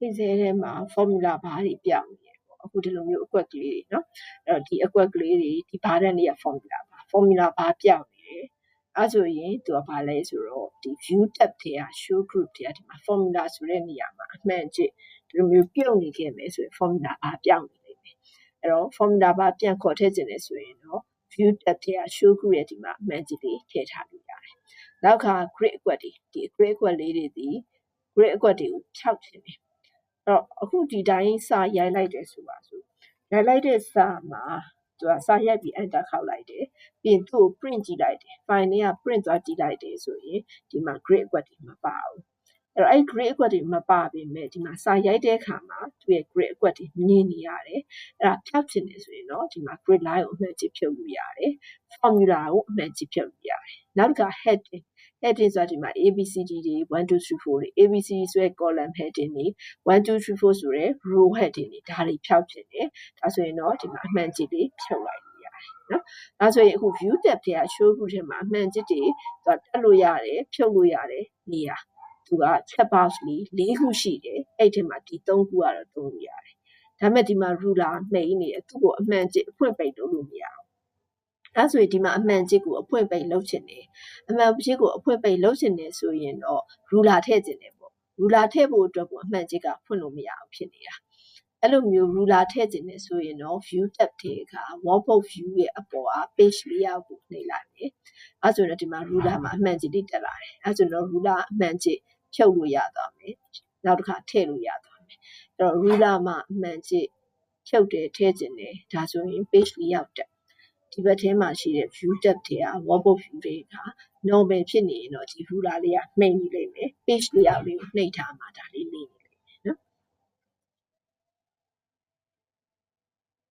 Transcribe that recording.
ပင်စဲထဲမှာ formula bar တွေပြနေတယ်ပေါ့အခုဒီလိုမျိုးအကွက်ကလေးတွေနော်အဲ့တော့ဒီအကွက်ကလေးတွေဒီ bar တန်တွေက formula bar formula bar ပြနေတယ်အဲဆိုရင်သူကဘာလဲဆိုတော့ဒီ view tab တွေက show group တွေကဒီမှာ formula ဆိုတဲ့နေရာမှာအမှန်ကျစ်ဒီလိုမျိုးပြုတ်နေခဲ့မယ်ဆိုရင် formula bar ပြောင်းနေလိမ့်မယ်အဲ့တော့ formula bar ပြန်ခေါ်ထည့်ခြင်းလဲဆိုရင်တော့ view tab တွေက show group ရဲ့ဒီမှာအမှန်ကျစ်တွေထည့်ထားလို့ရတယ်နောက်ခါ grid အကွက်တွေဒီ grid အကွက်လေးတွေဒီ grid အကွက်တွေကိုဖြောက်ခြင်းတယ် တော့အခုဒီတိုင်းစာရိုက်လိုက်တယ်ဆိုပါစို့ရိုက်လိုက်တဲ့စာမှာသူကစာရိုက်ပြီး enter ခောက်လိုက်တယ်ပြီးရင်သူ့ကို print ကြည့်လိုက်တယ် file နဲ့က print သွားကြည့်လိုက်တယ်ဆိုရင်ဒီမှာ grid အကွက်တွေမပါဘူးအဲ့တော့အဲ့ grid အကွက်တွေမပါပေမဲ့ဒီမှာစာရိုက်တဲ့အခါမှာသူ့ရဲ့ grid အကွက်တွေမြင်နေရတယ်အဲ့ဒါဖြောက်ချင်တယ်ဆိုရင်တော့ဒီမှာ grid line ကိုအမှန်ကြည့်ဖြုတ်လို့ရတယ် formula ကိုအမှန်ကြည့်ဖြုတ်လို့ရတယ်နောက်တစ်ခါ heading heading ဆိုတာဒီမှာ ABCD တွေ1 2 3 4တွေ ABCD ဆိုရဲ column heading တွေ1 2 3 4ဆိုရဲ row heading တွေဒါတွေဖြောက်ချင်တယ်ဒါဆိုရင်တော့ဒီမှာအမှန်ကြည့်လေးဖြုတ်လိုက်လို့ရတယ်နော်ဒါဆိုရင်အခု view tab ထဲက show group ထဲမှာအမှန်ကြည့်တွေသူကတက်လို့ရတယ်ဖြုတ်လို့ရတယ်နေရာသူက check box လေး၄ခုရှိတယ်အဲ့ဒီမှာဒီ၃ခုကတော့သုံးလို့ရတယ်ဒါပေမဲ့ဒီမှာ ruler နှိမ့်နေတယ်သူ့ကိုအမှန်ကြည့်အဖွင့်ပိတ်လုပ်လို့မရဘူး ဒါဆိုရင်ဒီမှာအမှန်ကြည့်ကိုအဖွင့်ပိတ်လုပ်ချင်တယ်အမှန်ကြည့်ကိုအဖွင့်ပိတ်လုပ်ချင်တယ်ဆိုရင်တော့ ruler ထည့်ချင်တယ်ပေါ့ ruler ထည့်ဖို့အတွက်ကိုအမှန်ကြည့်ကဖွင့်လို့မရဘူးဖြစ်နေတာအဲ့လိုမျိုး ruler ထည့်ခြင်းနဲ့ဆိုရင်တော့ view tab ထဲက workbook view ရဲ့အပေါ်က page layout ကိုနှိပ်လိုက်မယ်။အဲဆိုတော့ဒီမှာ ruler မှာအမှန်ကြည့်လေးတက်လာတယ်။အဲဆိုတော့ ruler အမှန်ကြည့်ဖြုတ်လို့ရသွားမယ်။နောက်တစ်ခါထည့်လို့ရသွားမယ်။အဲ့တော့ ruler မှာအမှန်ကြည့်ဖြုတ်တယ်ထည့်ခြင်းတယ်ဒါဆိုရင် page layout တက် ဒီဘက်ထဲမှာရှိတဲ့ view tab တွေက workbook view တွေက normal ဖြစ်နေရင်တော့ဒီ ruler လေးကမှိန်နေလိမ့်မယ် page layout လေးကိုနှိပ်ထားမှဒါလေးလေး